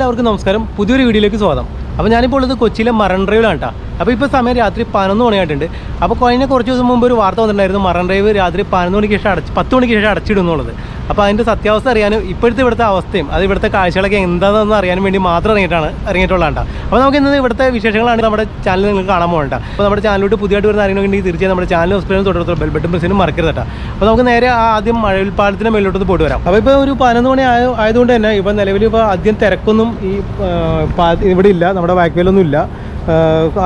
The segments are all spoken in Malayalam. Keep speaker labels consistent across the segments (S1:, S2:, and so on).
S1: എല്ലാവർക്കും നമസ്കാരം. പുതിയൊരു വീഡിയോയിലേക്ക് സ്വാഗതം. അപ്പോൾ ഞാനിപ്പോൾ ഉള്ളത് കൊച്ചിയിലെ മറൺ ഡ്രൈവിലാണ് കേട്ടോ അപ്പോൾ ഇപ്പോൾ സമയം രാത്രി പതിനൊന്ന് മണിയായിട്ടുണ്ട്. അപ്പോൾ കഴിഞ്ഞ കുറച്ച് ദിവസം മുമ്പ് ഒരു വാർത്ത വന്നിട്ടുണ്ടായിരുന്നു മറൻ ഡ്രൈവ് രാത്രി പതിനൊന്ന് മണിക്ക് ശേഷം അടച്ച് പത്ത് മണിക്ക് ശേഷം അടച്ചിടുന്നുള്ളത് അപ്പോൾ അതിന്റെ സത്യാവസ്ഥ അറിയാനും ഇപ്പോഴത്തെ ഇവിടുത്തെ അവസ്ഥയും അത് ഇവിടുത്തെ കാഴ്ചകളൊക്കെ എന്താണെന്ന് അറിയാൻ വേണ്ടി മാത്രം ഇറങ്ങിയിട്ടാണ് ഇറങ്ങിയിട്ടുള്ളതാണ് അപ്പോൾ നമുക്ക് ഇന്ന് ഇവിടുത്തെ വിശേഷങ്ങളാണ് നമ്മുടെ ചാനൽ നിങ്ങൾക്ക് കാണാൻ പോകണ്ട അപ്പോൾ നമ്മുടെ ചാനലിലോട്ട് പുതിയതായിട്ട് വരുന്ന അറിയണമെങ്കിൽ തീർച്ചയായും നമ്മുടെ ചാനൽ ഹോസ്പിറ്റലിൽ തുടർത്തുള്ള ബെൽ ബട്ടൺ പ്രസിനും അപ്പോൾ നമുക്ക് നേരെ ആദ്യം മഴവിൽപ്പാലത്തിന്റെ മേലോട്ട് പോയിട്ട് വരാം. അപ്പോൾ ഇപ്പോൾ ഒരു പതിനൊന്ന് മണി ആയ ആയതുകൊണ്ട് തന്നെ ഇപ്പോൾ നിലവിൽ ഇപ്പോൾ ആദ്യം തിരക്കൊന്നും ഈ ഇവിടെ ഇല്ല നമ്മുടെ വാക്വേലൊന്നും ഇല്ല.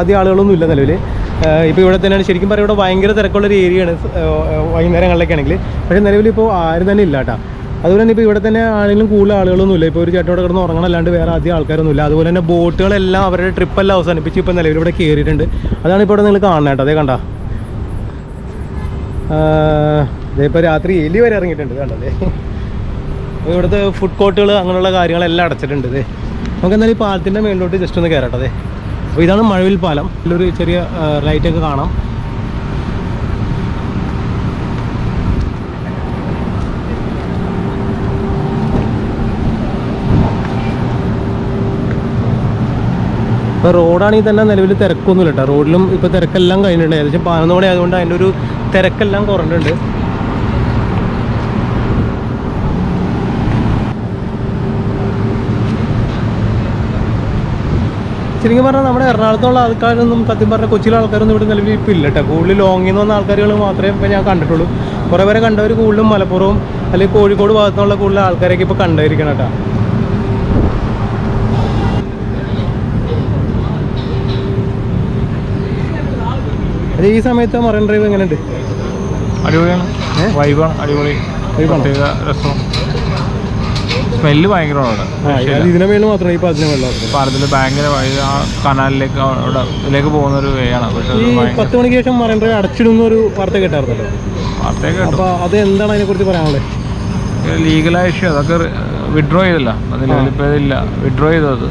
S1: ആദ്യം ആളുകളൊന്നും ഇല്ല നിലവിൽ ഇപ്പോൾ ഇവിടെ തന്നെയാണ് ശരിക്കും പറയുക ഇവിടെ ഭയങ്കര തിരക്കുള്ളൊരു ഏരിയയാണ് വൈകുന്നേരങ്ങളിലൊക്കെ ആണെങ്കിൽ പക്ഷേ നിലവിൽ ഇപ്പോൾ ആരും തന്നെ ഇല്ല കേട്ടോ അതുപോലെ തന്നെ ഇപ്പോൾ ഇവിടെ തന്നെ ആണെങ്കിലും കൂടുതൽ ആളുകളൊന്നും ഇല്ല. ഇപ്പോൾ ഒരു ചേട്ടനോട് കിടന്ന് ഉറങ്ങണം അല്ലാണ്ട് വേറെ അധികം ആൾക്കാരൊന്നും ഇല്ല. അതുപോലെ തന്നെ ബോട്ടുകളെല്ലാം അവരുടെ ട്രിപ്പെല്ലാം അവസാനിപ്പിച്ച് ഇപ്പോൾ നിലവിൽ ഇവിടെ കയറിയിട്ടുണ്ട് അതാണ് ഇപ്പോൾ ഇവിടെ നിങ്ങൾ കാണുന്നത് കേട്ടോ. അതേ കണ്ട. ഇപ്പോൾ രാത്രി എലി വരെ ഇറങ്ങിയിട്ടുണ്ട് അപ്പോൾ ഇവിടുത്തെ ഫുഡ് കോർട്ടുകൾ അങ്ങനെയുള്ള കാര്യങ്ങളെല്ലാം അടച്ചിട്ടുണ്ട് നമുക്ക് എന്തായാലും ഈ പാലത്തിന്റെ മേളിലോട്ട് ജസ്റ്റ് ഒന്ന് കയറട്ടെ അതെ അപ്പോൾ ഇതാണ് മഴവിൽ പാലം. ഇതിലൊരു ചെറിയ ലൈറ്റൊക്കെ കാണാം. ഇപ്പോൾ റോഡാണെങ്കിൽ തന്നെ നിലവിൽ തിരക്കൊന്നുമില്ല കേട്ടോ റോഡിലും ഇപ്പോൾ തിരക്കെല്ലാം കഴിഞ്ഞിട്ടുണ്ട്. ഏകദേശം പതിനൊന്ന് മണി ആയതുകൊണ്ട് അതിന്റെ ഒരു തിരക്കെല്ലാം കുറഞ്ഞിട്ടുണ്ട്. ശരിക്കും പറഞ്ഞാൽ നമ്മുടെ എറണാകുളത്തുള്ള ആൾക്കാരൊന്നും സത്യം പറഞ്ഞാൽ കൊച്ചിയിലെ ആൾക്കാരൊന്നും ഇവിടെ നിലവിൽ ഇപ്പം ഇല്ല കേട്ടോ കൂടുതൽ ലോങ്ങിൽ നിന്ന് വന്ന ആൾക്കാരുകൾ മാത്രമേ ഇപ്പം ഞാൻ കണ്ടിട്ടുള്ളൂ. കുറേ പേരെ കണ്ടവർ കൂടുതലും മലപ്പുറവും അല്ലെങ്കിൽ കോഴിക്കോട് ഭാഗത്തുള്ള കൂടുതൽ ആൾക്കാരൊക്കെ ഇപ്പോൾ കണ്ടായിരിക്കണം കേട്ടോ അത് ഈ സമയത്ത് മറൈൻ ഡ്രൈവ് എങ്ങനെയുണ്ട്?
S2: അടിപൊളിയാണ്. വൈബാണ്. അടിപൊളി.
S1: വൈബാണോ?
S2: സ്മെല്ല് ഭയങ്കരമാണ്.
S1: ഇതിനെ മേളിൽ മാത്രമേ ഈ പതിനെ വെള്ളം
S2: പാലത്തിൽ ഭയങ്കര ആ കനാലിലേക്ക് അവിടെ ഇതിലേക്ക് പോകുന്ന ഒരു വേയാണ് പക്ഷെ
S1: പത്ത് മണിക്ക് ശേഷം മറൈൻ ഡ്രൈവ് അടച്ചിടുന്ന ഒരു വാർത്ത കേട്ടായിരുന്നല്ലോ?
S2: വാർത്തയൊക്കെ കേട്ടു.
S1: അപ്പോൾ അത് എന്താണ് അതിനെക്കുറിച്ച് പറയാനുള്ളത്?
S2: ലീഗലായ ഇഷ്യൂ അതൊക്കെ വിഡ്രോ ചെയ്തില്ല. ഇപ്പോൾ ഇതില്ല. വിഡ്രോ ചെയ്തത്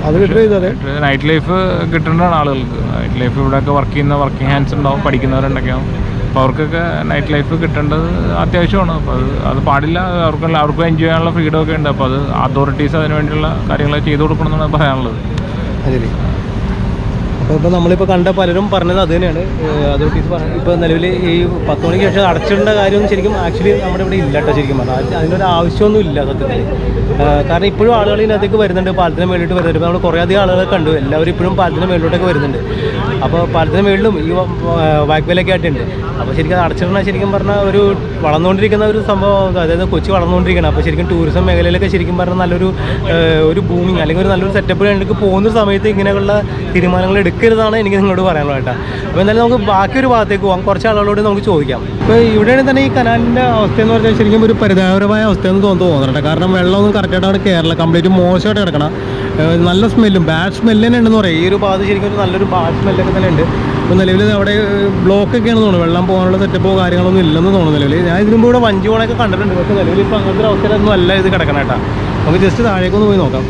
S1: അത്. വിട്ട് ചെയ്തതെ
S2: നൈറ്റ് ലൈഫ് കിട്ടേണ്ടതാണ് ആളുകൾക്ക്. നൈറ്റ് ലൈഫ് ഇവിടെയൊക്കെ വർക്ക് ചെയ്യുന്ന വർക്കിംഗ് ഹാൻഡ്സ് ഉണ്ടാവും പഠിക്കുന്നവരുണ്ടൊക്കെയാവും അപ്പോൾ അവർക്കൊക്കെ നൈറ്റ് ലൈഫ് കിട്ടേണ്ടത് അത്യാവശ്യമാണ്. അപ്പോൾ അത് അത് പാടില്ല അവർക്ക് അവർക്കും എൻജോയ് ചെയ്യാനുള്ള ഫ്രീഡം ഒക്കെ ഉണ്ട്. അപ്പോൾ അത് അതോറിറ്റീസ് അതിന് വേണ്ടിയുള്ള കാര്യങ്ങൾ ചെയ്തു കൊടുക്കണം എന്നാണ് പറയാനുള്ളത്.
S1: ശരി അപ്പോൾ ഇപ്പോൾ നമ്മളിപ്പോൾ കണ്ട പലരും പറഞ്ഞത് അത് തന്നെയാണ്. അതോറിറ്റീസ് പറഞ്ഞത് ഇപ്പോൾ നിലവിൽ ഈ പത്ത് മണിക്ക് ശേഷം അടച്ചിടേണ്ട കാര്യമൊന്നും ശരിക്കും ആക്ച്വലി നമ്മുടെ ഇവിടെ ഇല്ല കേട്ടോ ശരിക്കും പറഞ്ഞാൽ അതിനൊരു ആവശ്യമൊന്നും ഇല്ല സത്യത്തിൽ കാരണം ഇപ്പോഴും ആളുകൾ ഇതിനകത്തേക്ക് വരുന്നുണ്ട് പാലത്തിന് മേളിലോട്ട് വരുന്നുണ്ട്. ഇപ്പോൾ നമ്മൾ കുറേ അധികം ആളുകളെ കണ്ടു. എല്ലാവരും ഇപ്പോഴും പാലത്തിന് മേളിലോട്ടൊക്കെ വരുന്നുണ്ട്. അപ്പോൾ പാലത്തിന് വീണ്ടും ഈ വാക്വേലൊക്കെ ആയിട്ടുണ്ട്. അപ്പോൾ ശരിക്കും അടച്ചിടണ ശരിക്കും പറഞ്ഞാൽ ഒരു വളർന്നുകൊണ്ടിരിക്കുന്ന ഒരു സംഭവം അതായത് കൊച്ചി വളർന്നുകൊണ്ടിരിക്കണം അപ്പോൾ ശരിക്കും ടൂറിസം മേഖലയിലൊക്കെ ശരിക്കും പറഞ്ഞാൽ നല്ലൊരു ഒരു ബൂമിങ് അല്ലെങ്കിൽ ഒരു നല്ലൊരു സെറ്റപ്പ് എനിക്ക് പോകുന്ന സമയത്ത് ഇങ്ങനെയുള്ള തീരുമാനങ്ങൾ എടുക്കരുതാണ് എനിക്ക് നിങ്ങളോട് പറയാനുള്ളത് കേട്ടോ. അപ്പോൾ എന്തായാലും നമുക്ക് ബാക്കി ഒരു ഭാഗത്തേക്ക് പോകാം കുറച്ച് ആളുകളോട് നമുക്ക് ചോദിക്കാം. ഇപ്പോൾ ഇവിടെയാണ് തന്നെ ഈ കനാലിന്റെ അവസ്ഥ എന്ന് പറഞ്ഞാൽ ശരിക്കും ഒരു പരിതാപകരമായ അവസ്ഥയെന്ന് തോന്നുന്നു തോന്നുന്നുണ്ട് കാരണം വെള്ളമൊന്നും കറക്റ്റായിട്ട് അവിടെ കേരള കംപ്ലീറ്റ് മോശമായിട്ട് കിടക്കണം. നല്ല സ്മെല്ലും ബാഡ് സ്മെല്ല് തന്നെ ഉണ്ടെന്ന് പറയാം. ഈ ഒരു ഭാഗത്ത് ശരിക്കും ഒരു നല്ലൊരു ബാഡ് സ്മെല്ലൊക്കെ തന്നെ ഉണ്ട്. ഇപ്പോൾ നിലവിൽ അവിടെ ബ്ലോക്ക് ഒക്കെയാണ് തോന്നുന്നു. വെള്ളം പോകാനുള്ള സെറ്റപ്പോ കാര്യങ്ങളൊന്നും ഇല്ലെന്ന് തോന്നുന്നു നിലവിൽ ഞാൻ ഇതിനു ഇവിടെ വഞ്ചി പോണൊക്കെ കണ്ടിട്ടുണ്ട്. പക്ഷേ നിലവിൽ ഇപ്പോൾ അങ്ങനത്തെ ഒരു അവസരമൊന്നും അല്ല ഇത് കിടക്കണേട്ടാ നമുക്ക് ജസ്റ്റ് താഴേക്കൊന്ന് പോയി നോക്കാം.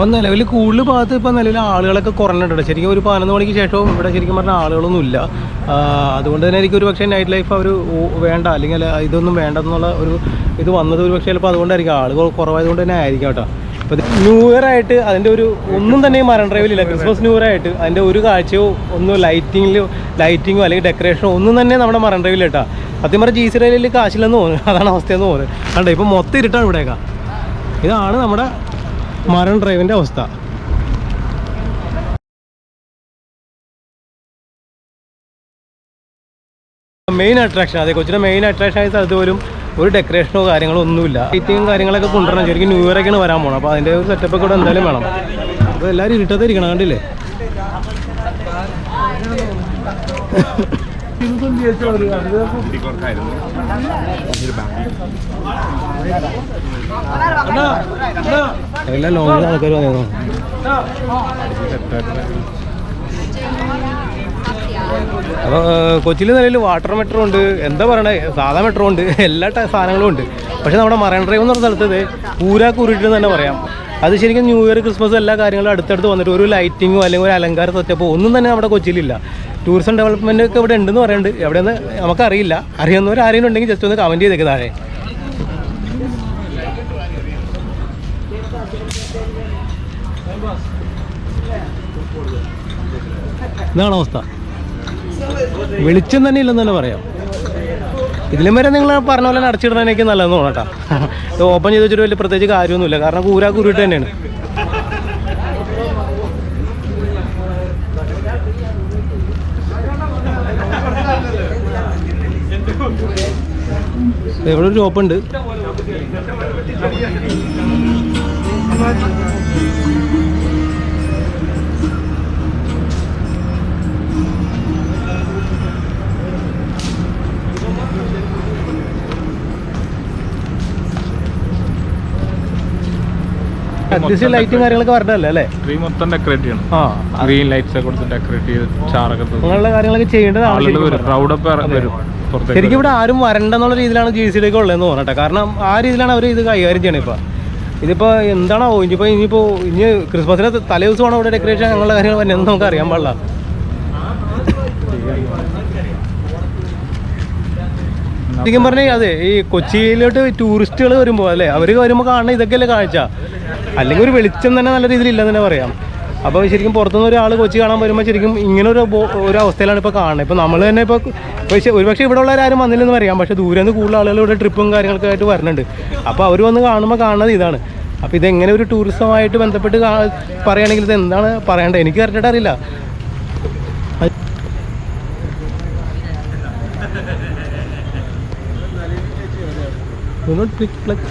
S1: അപ്പം നിലവിൽ കൂടുതൽ ഭാഗത്ത് ഇപ്പം നിലവിൽ ആളുകളൊക്കെ കുറഞ്ഞിട്ടുണ്ട്. ശരിക്കും ഒരു പതിനൊന്ന് മണിക്ക് ശേഷവും ഇവിടെ ശരിക്കും പറഞ്ഞാൽ ആളുകളൊന്നും ഇല്ല അതുകൊണ്ട് തന്നെ എനിക്ക് ഒരു പക്ഷേ നൈറ്റ് ലൈഫ് അവർ വേണ്ട. അല്ലെങ്കിൽ ഇതൊന്നും വേണ്ട എന്നുള്ള ഒരു ഇത് വന്നത് ഒരു പക്ഷേ ചിലപ്പോൾ അതുകൊണ്ടായിരിക്കും ആളുകൾ കുറവായതുകൊണ്ട് തന്നെ ആയിരിക്കും കേട്ടോ. അപ്പോൾ ന്യൂ ഇയർ ആയിട്ട് അതിന്റെ ഒരു ഒന്നും തന്നെ മരണ ഡ്രൈവിലില്ല ക്രിസ്മസ് ന്യൂ ഇയർ ആയിട്ട് അതിന്റെ ഒരു കാഴ്ചയോ ഒന്നും ലൈറ്റിങ്ങിലോ ലൈറ്റിങ്ങോ അല്ലെങ്കിൽ ഡെക്കറേഷനോ ഒന്നും തന്നെ നമ്മുടെ മരണ ഡ്രൈവിൽ കേട്ടോ. സത്യം പറഞ്ഞാൽ ജി സി റെയിലിൽ കാശില്ലെന്ന് തോന്നുന്നു. അതാണ് അവസ്ഥയെന്ന് തോന്നുന്നത് കണ്ടോ? ഇപ്പം മൊത്തം ഇരുട്ടാണ് ഇവിടെയൊക്കെ. ഇതാണ് നമ്മുടെ മറൺ ഡ്രൈവിന്റെ അവസ്ഥ. മെയിൻ അട്രാക്ഷൻ അതെ കൊച്ചിയുടെ മെയിൻ അട്രാക്ഷൻ ആയ സ്ഥലത്ത് പോലും ഒരു ഡെക്കറേഷനോ കാര്യങ്ങളോ ഒന്നുമില്ല. ലൈറ്റിങ്ങും കാര്യങ്ങളൊക്കെ കൊണ്ടുവരണം. ശരിക്കും ന്യൂ ഇയർ ഒക്കെയാണ് വരാൻ പോകണം അപ്പോൾ അതിന്റെ ഒരു സെറ്റപ്പ് കൂടെ എന്തായാലും വേണം. അപ്പോൾ എല്ലാവരും ഇരുട്ടത്തെ ഇരിക്കണം കണ്ടില്ലേ? എല്ലാം ലോങ്ങിൽ ആൾക്കാർ വന്നു അപ്പോൾ കൊച്ചിയിൽ നിലയിൽ വാട്ടർ മെട്രോ ഉണ്ട്. എന്താ പറയണേ? സാധാ മെട്രോ ഉണ്ട്. എല്ലാ സാധനങ്ങളും ഉണ്ട്. പക്ഷെ നമ്മുടെ മറൈൻ ഡ്രൈവ് എന്ന് പറഞ്ഞ സ്ഥലത്ത് പൂരാ കുരുട്ട് തന്നെ പറയാം. അത് ശരിക്കും ന്യൂ ഇയർ ക്രിസ്മസ് എല്ലാ കാര്യങ്ങളും അടുത്തടുത്ത് വന്നിട്ട് ഒരു ലൈറ്റിങ്ങോ അല്ലെങ്കിൽ ഒരു അലങ്കാര സെറ്റപ്പോ ഒന്നും തന്നെ നമ്മുടെ കൊച്ചിയിലില്ല ടൂറിസം ഡെവലപ്മെന്റ് ഒക്കെ ഇവിടെ ഉണ്ടെന്ന് പറയുന്നുണ്ട്. എവിടെയെന്ന് നമുക്കറിയില്ല. അറിയുന്നവർ ആരെങ്കിലും ഉണ്ടെങ്കിൽ ജസ്റ്റ് ഒന്ന് കമന്റ് ചെയ്തേക്ക് താഴെ. ഇതാണ് അവസ്ഥ. വെളിച്ചം തന്നെ ഇല്ലെന്ന് തന്നെ പറയാം. ഇതിലും വരെ നിങ്ങൾ പറഞ്ഞ പോലെ അടച്ചിടണമെനിക്ക് നല്ലതെന്ന് തോന്നട്ടാ ഓപ്പൺ ചെയ്ത് വെച്ചിട്ട് വലിയ പ്രത്യേകിച്ച് കാര്യമൊന്നുമില്ല. കാരണം കൂരാ കുരുട്ട് തന്നെയാണ്. ഇവിടെ ഒരു ഷോപ്പ് ഉണ്ട് അറ്റ്ലീസ്റ്റ് ലൈറ്റും കാര്യങ്ങളൊക്കെ വരണ്ടല്ലേ അല്ലേ?
S2: ട്രീ മൊത്തം ഡെക്കറേറ്റ് ചെയ്യണം.
S1: ആ.
S2: ഗ്രീൻ ലൈറ്റ്സ് ഒക്കെ കൊടുത്ത് ഡെക്കറേറ്റ് ചെയ്ത് ചാറൊക്കെ.
S1: അങ്ങനെയുള്ള കാര്യങ്ങളൊക്കെ ചെയ്യേണ്ടതാണ്
S2: വരും. ക്രൗഡൊക്കെ വരും പുറത്തേക്ക്
S1: ശരിക്കും ഇവിടെ ആരും വരണ്ടെന്നുള്ള രീതിയിലാണ് ജി സിയിലേക്ക് ഉള്ളതെന്ന് തോന്നട്ടെ. കാരണം ആ രീതിയിലാണ് അവർ ഇത് കൈകാര്യം ചെയ്യണേ ഇപ്പം. ഇതിപ്പോൾ എന്താണോ ഇനിയിപ്പോൾ ഇനിയിപ്പോൾ ഇനി ക്രിസ്മസിന് തലേ ദിവസമാണ് ഇവിടെ ഡെക്കറേഷൻ അങ്ങനെയുള്ള കാര്യങ്ങൾ നമുക്ക് അറിയാൻ പാടില്ല. ശരിക്കും പറഞ്ഞാൽ അതെ ഈ കൊച്ചിയിലോട്ട് ടൂറിസ്റ്റുകൾ വരുമ്പോൾ അല്ലേ അവർ വരുമ്പോൾ കാണുന്ന ഇതൊക്കെയല്ലേ കാഴ്ച. അല്ലെങ്കിൽ ഒരു വെളിച്ചം തന്നെ നല്ല രീതിയിൽ ഇല്ലെന്ന് തന്നെ പറയാം. അപ്പോൾ ശരിക്കും പുറത്തുനിന്ന് ഒരാൾ കൊച്ചി കാണാൻ വരുമ്പോൾ ശരിക്കും ഇങ്ങനെ ഒരു ഒരു അവസ്ഥയിലാണ് ഇപ്പോൾ കാണുന്നത്. ഇപ്പോൾ നമ്മൾ തന്നെ ഇപ്പോൾ പക്ഷേ ഒരുപക്ഷെ ഇവിടെ ഉള്ളവരാരും വന്നില്ലെന്ന് പറയാം. പക്ഷേ ദൂരെ നിന്ന് കൂടുതൽ ആളുകൾ ഇവിടെ ട്രിപ്പും കാര്യങ്ങളൊക്കെ ആയിട്ട് വരുന്നുണ്ട്. അപ്പോൾ അവർ വന്ന് കാണുമ്പോൾ കാണുന്നത് ഇതാണ്. അപ്പോൾ ഇതെങ്ങനെ ഒരു ടൂറിസമായിട്ട് ബന്ധപ്പെട്ട് പറയുകയാണെങ്കിൽ ഇത് എന്താണ് പറയേണ്ടത്? എനിക്ക് കറക്റ്റായിട്ട് അറിയില്ല.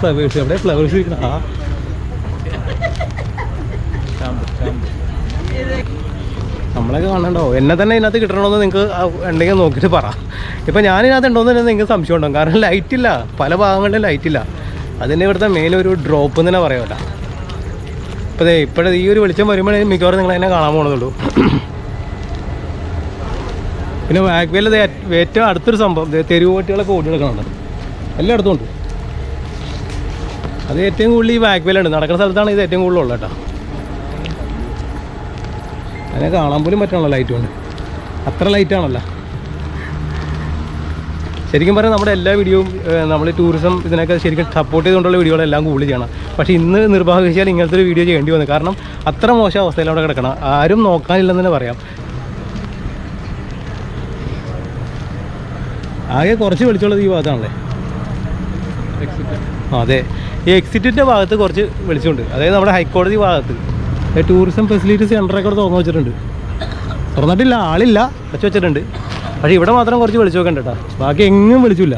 S1: ഫ്ലവേഴ്സ് എവിടെ ഫ്ലവേഴ്സ് ഇരിക്കണം. ആ. നമ്മളൊക്കെ കാണണ്ടോ എന്നെ തന്നെ ഇതിനകത്ത് കിട്ടണമെന്ന് നിങ്ങൾക്ക് ഉണ്ടെങ്കിൽ നോക്കിയിട്ട് പറ. ഇപ്പം ഞാനിതിനകത്ത് ഉണ്ടോയെന്ന് തന്നെ നിങ്ങൾക്ക് സംശയം ഉണ്ടാകും കാരണം ലൈറ്റ് ഇല്ല. പല ഭാഗങ്ങളിലും ലൈറ്റ് ഇല്ല. അതിന്റെ ഇവിടുത്തെ ഒരു ഡ്രോപ്പ് എന്ന് തന്നെ പറയാമല്ല ഇപ്പോൾ ദേ ഇപ്പോഴത്തെ ഈ ഒരു വെളിച്ചം വരുമ്പോഴേ മിക്കവാറും നിങ്ങൾ എന്നെ കാണാൻ പോകണതുള്ളൂ പിന്നെ വാഗ്വേയിൽ ഏറ്റവും അടുത്തൊരു സംഭവം. ദേ തെരുവ് പട്ടികളൊക്കെ ഓടി നടക്കുന്നുണ്ട് എല്ലായിടത്തും ഉണ്ട്. അത് ഏറ്റവും കൂടുതൽ ഈ വാഗ്വേലുണ്ട് നടക്കുന്ന സ്ഥലത്താണ് ഇത് ഏറ്റവും കൂടുതൽ ഉള്ളത് കേട്ടോ. അതിനെ കാണാൻ പോലും പറ്റണല്ലോ ലൈറ്റ് കൊണ്ട്. അത്ര ലൈറ്റ് ആണല്ലോ. ശരിക്കും പറഞ്ഞാൽ നമ്മുടെ എല്ലാ വീഡിയോയും നമ്മൾ ടൂറിസം ഇതിനൊക്കെ ശരിക്കും സപ്പോർട്ട് ചെയ്തുകൊണ്ടുള്ള വീഡിയോകളെല്ലാം കൂടുതൽ ചെയ്യണം. പക്ഷേ ഇന്ന് നിർഭാഗ്യവശാൽ ഇങ്ങനത്തെ ഒരു വീഡിയോ ചെയ്യേണ്ടി വന്നു. കാരണം അത്ര മോശം അവസ്ഥയിൽ അവിടെ കിടക്കണം ആരും നോക്കാനില്ലെന്ന് തന്നെ പറയാം. ആകെ കുറച്ച് വെളിച്ചുള്ളത് ഈ ഭാഗത്താണല്ലേ? അതെ. ഈ എക്സിറ്റിന്റെ ഭാഗത്ത് കുറച്ച് വെളിച്ചമുണ്ട്. അതായത് നമ്മുടെ ഹൈക്കോടതി ഭാഗത്ത്. ടൂറിസം ഫെസിലിറ്റീസ് സെന്ററൊക്കെ അവിടെ തുറന്നു വെച്ചിട്ടുണ്ട്. തുറന്നിട്ടില്ല ആളില്ല വെച്ച് വെച്ചിട്ടുണ്ട്. പക്ഷേ ഇവിടെ മാത്രം കുറച്ച് വെളിച്ചമൊക്കെ ഉണ്ട് കേട്ടോ. ബാക്കി എങ്ങും വെളിച്ചില്ല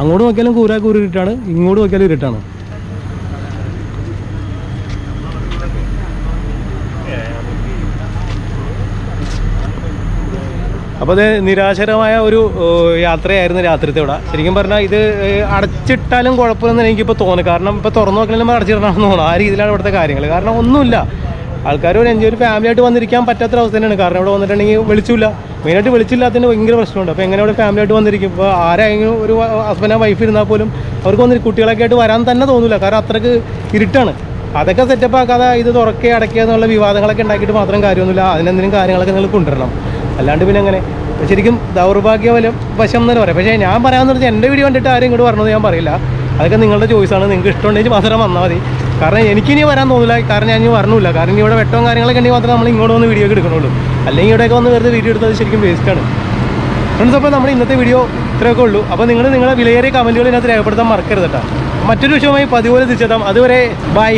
S1: അങ്ങോട്ട് നോക്കിയാലും കൂരാക്കൂരിട്ടാണ് കൂരി ഇങ്ങോട്ട് നോക്കിയാലും ഇരുട്ടാണ്. അപ്പോൾ അത് നിരാശരമായ ഒരു യാത്രയായിരുന്നു രാത്രിത്തെ ഇവിടെ. ശരിക്കും പറഞ്ഞാൽ ഇത് അടച്ചിട്ടാലും കുഴപ്പമൊന്നും എനിക്കിപ്പോൾ തോന്നി കാരണം ഇപ്പോൾ തുറന്നു നോക്കണമെങ്കിൽ അടച്ചിടണമെന്ന് തോന്നുന്നു. ആ രീതിയിലാണ് ഇവിടുത്തെ കാര്യങ്ങൾ കാരണം ഒന്നുമില്ല. ആൾക്കാർ ഒരു എൻജോയ് ഒരു ഫാമിലി ആയിട്ട് വന്നിരിക്കാൻ പറ്റാത്തൊരവസ്ഥ തന്നെയാണ്. കാരണം ഇവിടെ വന്നിട്ടുണ്ടെങ്കിൽ വിളിച്ചില്ല. മെയിനായിട്ട് വിളിച്ചില്ലാത്തതിന് ഭയങ്കര പ്രശ്നമുണ്ട്. അപ്പോൾ എങ്ങനെ ഇവിടെ ഫാമിലി ആയിട്ട് വന്നിരിക്കും? ഇപ്പോൾ ആരെങ്കിലും ഒരു ഹസ്ബൻഡ് വൈഫ് ഇരുന്നാൽ പോലും അവർക്ക് വന്നിട്ട് കുട്ടികളൊക്കെ ആയിട്ട് വരാൻ തന്നെ തോന്നില്ല കാരണം അത്രയ്ക്ക് ഇരുട്ടാണ്. അതൊക്കെ സെറ്റപ്പ് ആക്കാതെ ഇത് തുറക്കുക അടയ്ക്കുക എന്നുള്ള വിവാദങ്ങളൊക്കെ ഉണ്ടാക്കിയിട്ട് മാത്രം കാര്യമൊന്നുമില്ല. അതിനെന്തെങ്കിലും കാര്യങ്ങളൊക്കെ നിങ്ങൾ കൊണ്ടുവരണം. അല്ലാണ്ട് പിന്നെ അങ്ങനെ. ശരിക്കും ദൗർഭാഗ്യവലം വശം എന്ന് പറയാം. പക്ഷേ ഞാൻ പറയാമെന്ന് പറഞ്ഞാൽ എന്റെ വീഡിയോ കണ്ടിട്ട് ആരും ഇങ്ങോട്ട് വരണമെന്ന് ഞാൻ പറയില്ല. അതൊക്കെ നിങ്ങളുടെ ചോയ്സാണ് നിങ്ങൾക്ക് ഇഷ്ടമുണ്ടെങ്കിൽ മാത്രം വന്നാൽ മതി. കാരണം എനിക്കിനി വരാൻ തോന്നില്ല. കാരണം ഞാൻ ഇനി വരണില്ല. കാരണം ഇനി ഇവിടെ വെട്ടവും കാര്യങ്ങളൊക്കെ ഉണ്ടെങ്കിൽ മാത്രമേ നമ്മൾ ഇങ്ങോട്ട് വന്ന് വീഡിയോ എടുക്കണുള്ളൂ. അല്ലെങ്കിൽ ഇവിടെയൊക്കെ വന്ന് വെറുതെ വീഡിയോ എടുത്തത് ശരിക്കും വേസ്റ്റാണ് ഫ്രണ്ട്സ് അപ്പോൾ നമ്മുടെ ഇന്നത്തെ വീഡിയോ ഇത്രയൊക്കെ ഉള്ളൂ. അപ്പോൾ നിങ്ങൾ നിങ്ങളുടെ വിലയേറിയ കമന്റുകൾ ഇതിനകത്ത് രേഖപ്പെടുത്താൻ മറക്കരുത് കേട്ടോ. മറ്റൊരു വിഷയമായി പതിപോലെ തിരിച്ചെത്താം. അതുവരെ ബൈ